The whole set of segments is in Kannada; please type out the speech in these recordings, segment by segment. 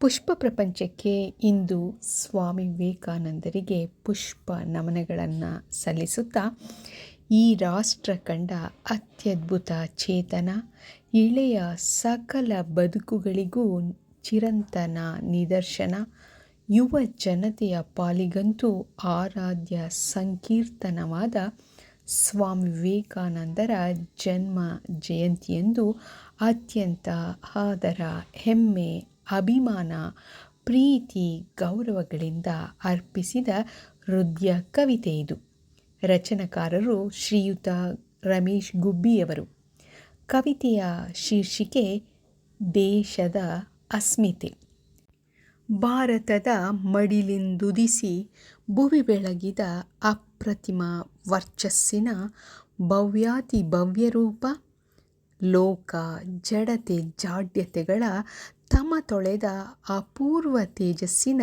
ಪುಷ್ಪ ಪ್ರಪಂಚಕ್ಕೆ ಇಂದು ಸ್ವಾಮಿ ವಿವೇಕಾನಂದರಿಗೆ ಪುಷ್ಪ ನಮನಗಳನ್ನು ಸಲ್ಲಿಸುತ್ತಾ ಈ ರಾಷ್ಟ್ರ ಕಂಡ ಅತ್ಯದ್ಭುತ ಚೇತನ, ಇಳೆಯ ಸಕಲ ಬದುಕುಗಳಿಗೂ ಚಿರಂತನ ನಿದರ್ಶನ, ಯುವ ಜನತೆಯ ಪಾಲಿಗಂತೂ ಆರಾಧ್ಯ ಸಂಕೀರ್ತನವಾದ ಸ್ವಾಮಿ ವಿವೇಕಾನಂದರ ಜನ್ಮ ಜಯಂತಿಯಂದು ಅತ್ಯಂತ ಆದರ, ಹೆಮ್ಮೆ ಅಭಿಮಾನ, ಪ್ರೀತಿ, ಗೌರವಗಳಿಂದ ಅರ್ಪಿಸಿದ ಹೃದಯ ಕವಿತೆ ಇದು. ರಚನಕಾರರು ಶ್ರೀಯುತ ರಮೇಶ್ ಗುಬ್ಬಿಯವರು. ಕವಿತೆಯ ಶೀರ್ಷಿಕೆ, ದೇಶದ ಅಸ್ಮಿತೆ. ಭಾರತದ ಮಡಿಲಿಂದುದಿಸಿ ಭುವಿ ಬೆಳಗಿದ ಅಪ್ರತಿಮ ವರ್ಚಸ್ಸಿನ ಭವ್ಯಾತಿ ಭವ್ಯರೂಪ ಲೋಕ, ಜಡತೆ, ಜಾಡ್ಯತೆಗಳ ತಮ ತೊಳೆದ ಅಪೂರ್ವ ತೇಜಸ್ಸಿನ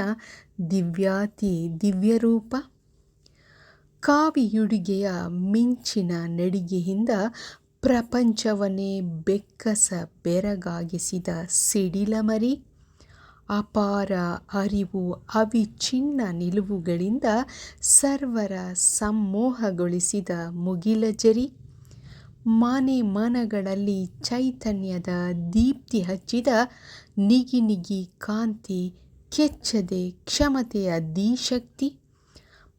ದಿವ್ಯಾತಿ ದಿವ್ಯರೂಪ. ಕಾವಿಯುಡುಗೆಯ ಮಿಂಚಿನ ನಡಿಗೆಯಿಂದ ಪ್ರಪಂಚವನ್ನೇ ಬೆಕ್ಕಸ ಬೆರಗಾಗಿಸಿದ ಸಿಡಿಲಮರಿ ಅಪಾರ ಅರಿವು ಅವಿಚಿನ್ನ ನಿಲುವುಗಳಿಂದ ಸರ್ವರ ಸಮ್ಮೋಹಗೊಳಿಸಿದ ಮುಗಿಲಜರಿ ಮನೆ ಮನಗಳಲ್ಲಿ ಚೈತನ್ಯದ ದೀಪ್ತಿ ಹಚ್ಚಿದ ನಿಗಿ ನಿಗಿ ಕಾಂತಿ ಕೆಚ್ಚದೆ ಕ್ಷಮತೆಯ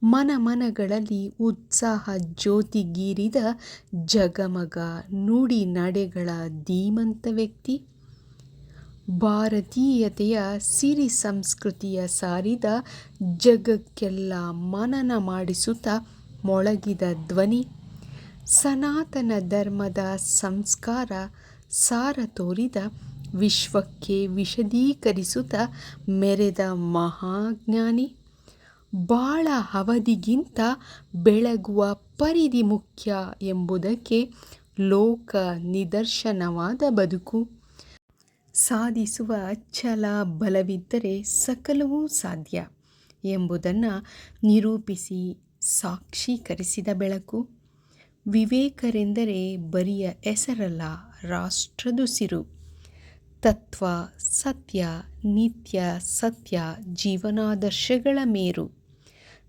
ಮನ ಮನಗಳಲ್ಲಿ ಉತ್ಸಾಹ ಜ್ಯೋತಿಗೀರಿದ ಜಗಮಗ ನುಡಿ ನಡೆಗಳ ಧೀಮಂತ ವ್ಯಕ್ತಿ. ಭಾರತೀಯತೆಯ ಸಿರಿ ಸಂಸ್ಕೃತಿಯ ಸಾರಿದ ಜಗಕ್ಕೆಲ್ಲ ಮನನ ಮಾಡಿಸುತ್ತಾ ಮೊಳಗಿದ ಧ್ವನಿ. ಸನಾತನ ಧರ್ಮದ ಸಂಸ್ಕಾರ ಸಾರ ತೋರಿದ, ವಿಶ್ವಕ್ಕೆ ವಿಶದೀಕರಿಸುತ್ತ ಮೆರೆದ ಮಹಾಜ್ಞಾನಿ. ಬಾಳ ಅವಧಿಗಿಂತ ಬೆಳಗುವ ಪರಿಧಿ ಮುಖ್ಯ ಎಂಬುದಕ್ಕೆ ಲೋಕ ನಿದರ್ಶನವಾದ ಬದುಕು. ಸಾಧಿಸುವ ಛಲ ಬಲವಿದ್ದರೆ ಸಕಲವೂ ಸಾಧ್ಯ ಎಂಬುದನ್ನು ನಿರೂಪಿಸಿ ಸಾಕ್ಷೀಕರಿಸಿದ ಬೆಳಕು. ವಿವೇಕರೆಂದರೆ ಬರಿಯ ಹೆಸರಲ್ಲ ರಾಷ್ಟ್ರದುಸಿರು ತತ್ವ, ಸತ್ಯ, ನಿತ್ಯ, ಸತ್ಯ, ಜೀವನಾದರ್ಶಗಳ ಮೇರು.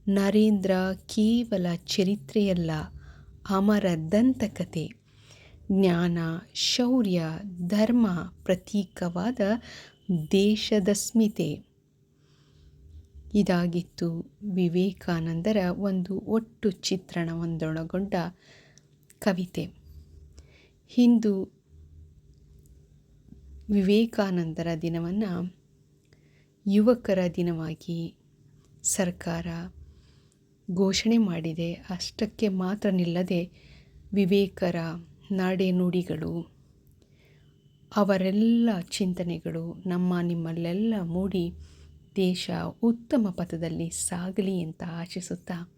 ನರೇಂದ್ರ ಕೇವಲ ಚರಿತ್ರೆಯಲ್ಲ ಅಮರ ದಂತಕತೆ ಜ್ಞಾನ, ಶೌರ್ಯ, ಧರ್ಮ ಪ್ರತೀಕವಾದ ದೇಶದ ಸ್ಮಿತೆ. ಇದಾಗಿತ್ತು ವಿವೇಕಾನಂದರ ಒಂದು ಒಟ್ಟು ಚಿತ್ರಣವೊಂದೊಳಗೊಂಡ ಕವಿತೆ. ಹಿಂದೂ ವಿವೇಕಾನಂದರ ದಿನವನ್ನು ಯುವಕರ ದಿನವಾಗಿ ಸರ್ಕಾರ ಘೋಷಣೆ ಮಾಡಿದೆ. ಅಷ್ಟಕ್ಕೆ ಮಾತ್ರ ನಿಲ್ಲದೆ ವಿವೇಕರ ನಾಡೆನುಡಿಗಳು ಅವರೆಲ್ಲ ಚಿಂತನೆಗಳು ನಮ್ಮ ನಿಮ್ಮಲ್ಲೆಲ್ಲ ಮೂಡಿ ದೇಶ ಉತ್ತಮ ಪಥದಲ್ಲಿ ಸಾಗಲಿ ಅಂತ ಆಶಿಸುತ್ತಾ